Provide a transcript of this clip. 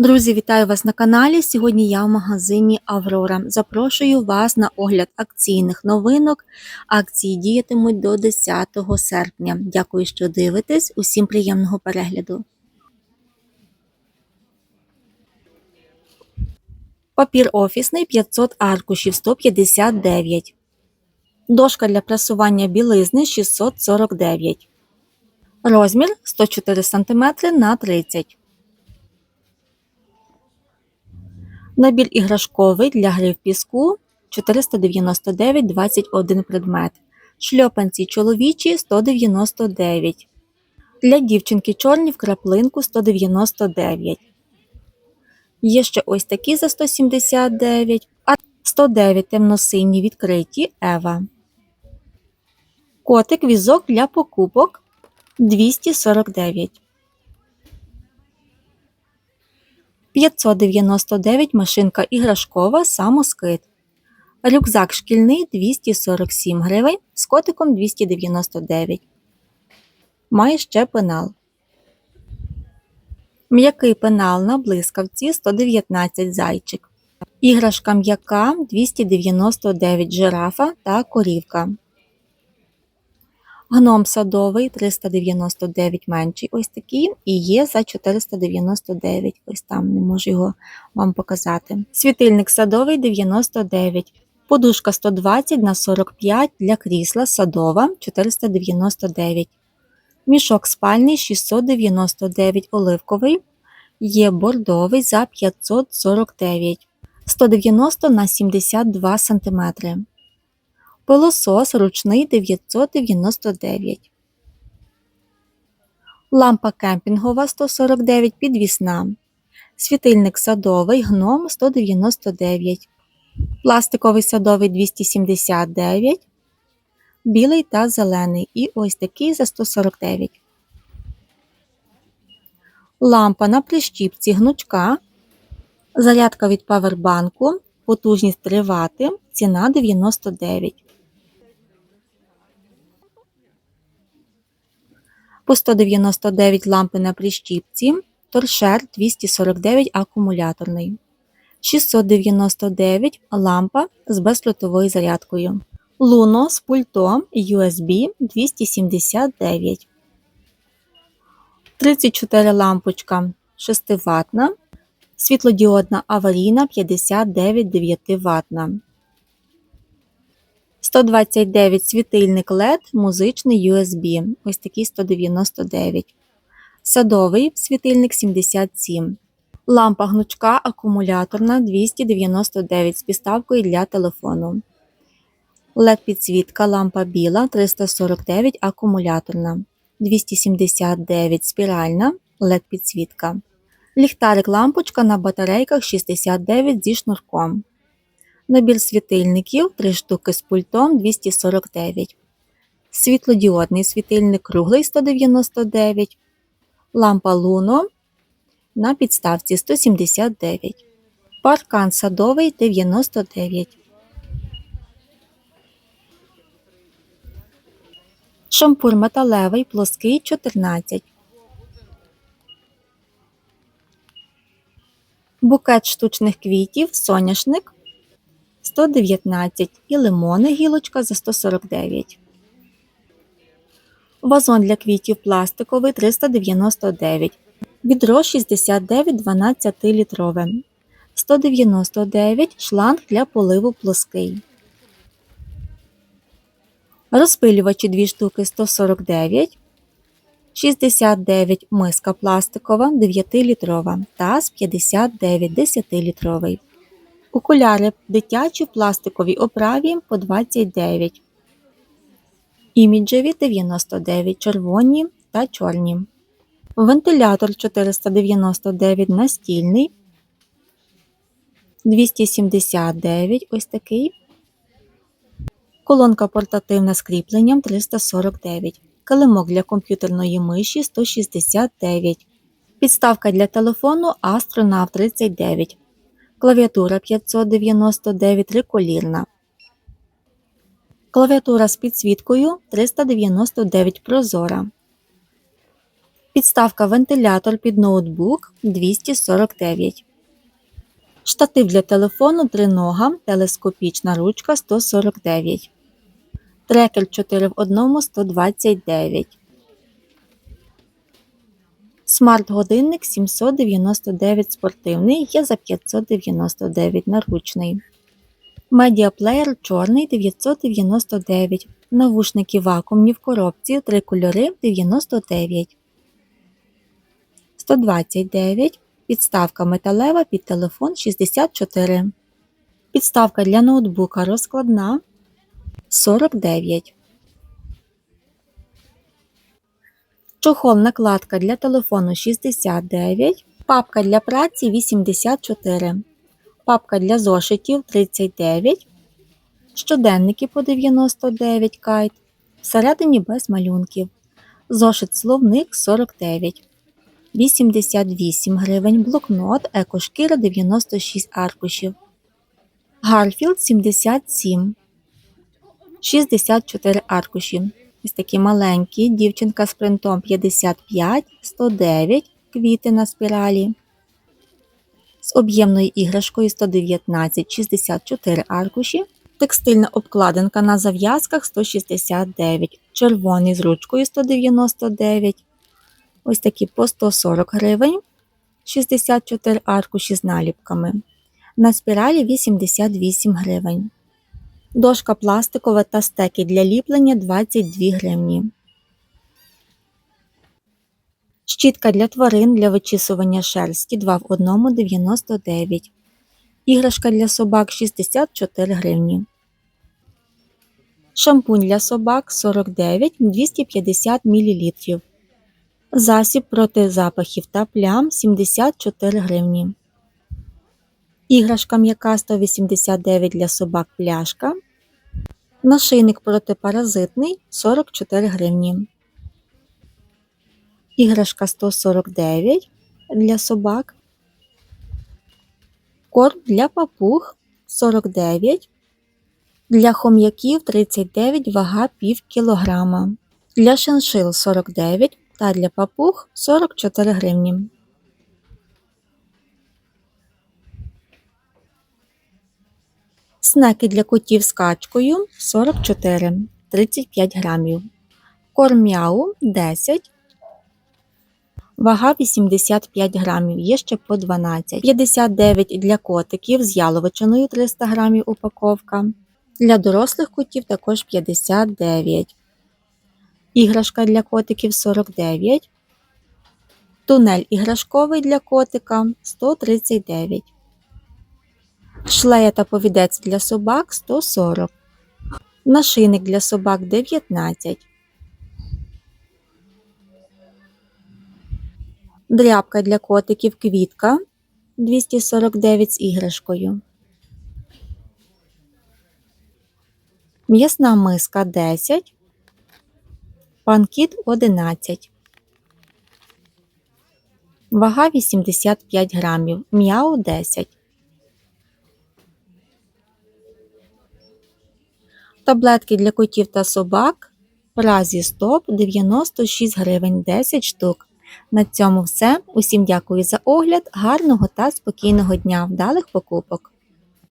Друзі, вітаю вас на каналі. Сьогодні я в магазині Аврора. Запрошую вас на огляд акційних новинок. Акції діятимуть до 10 серпня. Дякую, що дивитесь. Усім приємного перегляду. Папір офісний 500 аркушів 159. Дошка для прасування білизни 649. Розмір 104 см на 30 Набір іграшковий для гри в піску 499 21 предмет. Шльопанці чоловічі 199. Для дівчинки чорні в краплинку 199. Є ще ось такі за 179, а 109 темно-сині відкриті Ева. Котик візок для покупок 249. 599 машинка іграшкова самоскид. Рюкзак шкільний 247 гривень з котиком 299. Має ще пенал. М'який пенал на блискавці 119 зайчик. Іграшка м'яка 299 жирафа та корівка. Гном садовий 399 менший ось такий, і є за 499. Ось там не можу його вам показати. Світильник садовий 99. Подушка 120 на 45 для крісла садова 499. Мішок спальний 699 оливковий. Є бордовий за 549 190 на 72 см. Пилосос ручний 999. Лампа кемпінгова 149 підвісна. Світильник садовий гном 199. Пластиковий садовий 279. Білий та зелений. І ось такий за 149. Лампа на прищіпці гнучка. Зарядка від павербанку. Потужність 3 Вт. Ціна 99. По 199 лампи на прищіпці, торшер 249 акумуляторний, 699 лампа з безлютовою зарядкою, Луно з пультом USB 279, 34 лампочка 6 ватна, світлодіодна аварійна 59 9 ватна. 129 світильник LED, музичний USB. Ось такий 199. Садовий світильник 77. Лампа гнучка акумуляторна 299 з підставкою для телефону. LED підсвітка лампа біла 349 акумуляторна. 279 спіральна LED підсвітка. Ліхтарик лампочка на батарейках 69 зі шнурком. Набір світильників 3 штуки з пультом 249. Світлодіодний світильник круглий 199. Лампа Луно на підставці 179. Паркан садовий 99. Шампур металевий плоский 14. Букет штучних квітів соняшник 119 і лимони гілочка за 149. Вазон для квітів пластиковий 399. Відро 69 12 літрове. 199 шланг для поливу плоский. Розпилювачі 2 штуки 149. 69 миска пластикова 9 літрова. Таз 59 10 Окуляри дитячі в пластиковій оправі по 29. Іміджеві 99 червоні та чорні. Вентилятор 499 настільний. 279 ось такий. Колонка портативна з кріпленням 349. Килимок для комп'ютерної миші 169. Підставка для телефону Astronav 39 клавіатура 599 триколірна. Клавіатура з підсвіткою 399 прозора. Підставка вентилятор під ноутбук 249. Штатив для телефону тринога, телескопічна ручка 149. Трекер 4 в 1 129. Смарт-годинник 799 спортивний є за 599 наручний. Медіаплеєр чорний 999. Навушники вакуумні в коробці, три кольори 99. 129. Підставка металева під телефон 64. Підставка для ноутбука розкладна 49. Чохол накладка для телефону 69. Папка для праці 84. Папка для зошитів 39. Щоденники по 99 кайт. Всередині без малюнків. Зошит словник 49. 88 гривень, блокнот, екошкіра 96 аркушів. Гарфілд 77. 64 аркуші. Ось такі маленькі. Дівчинка з принтом 55, 109 квіти на спіралі. З об'ємною іграшкою 119, 64 аркуші. Текстильна обкладинка на зав'язках 169, червоний з ручкою 199. Ось такі по 140 гривень, 64 аркуші з наліпками. На спіралі 88 гривень. Дошка пластикова та стеки для ліплення 22 гривні. Щітка для тварин для вичісування шерсті 2 в 1 99. Іграшка для собак 64 гривні. Шампунь для собак 49 250 мл. Засіб проти запахів та плям 74 гривні. Іграшка м'яка 189 для собак пляшка. Нашийник протипаразитний 44 гривні. Іграшка 149 для собак. Корм для папуг 49. Для хом'яків 39 вага пів кілограма. Для шиншил 49 та для папуг 44 гривні. Снеки для котів з качкою 44 35 грамів. Корм мяу 10. Вага 85 грамів, є ще по 12. 59 для котиків з яловичиною 300 грамів упаковка. Для дорослих котів також 59. Іграшка для котиків 49. Тунель іграшковий для котика 139. Шлея та повідець для собак 140. Нашийник для собак 19. Дрябка для котиків квітка 249 з іграшкою. М'ясна миска 10. Панкіт 11. Вага 85 грамів. М'яу 10. Таблетки для котів та собак. разі стоп 96 гривень 10 штук. На цьому все. Усім дякую за огляд. Гарного та спокійного дня. Вдалих покупок!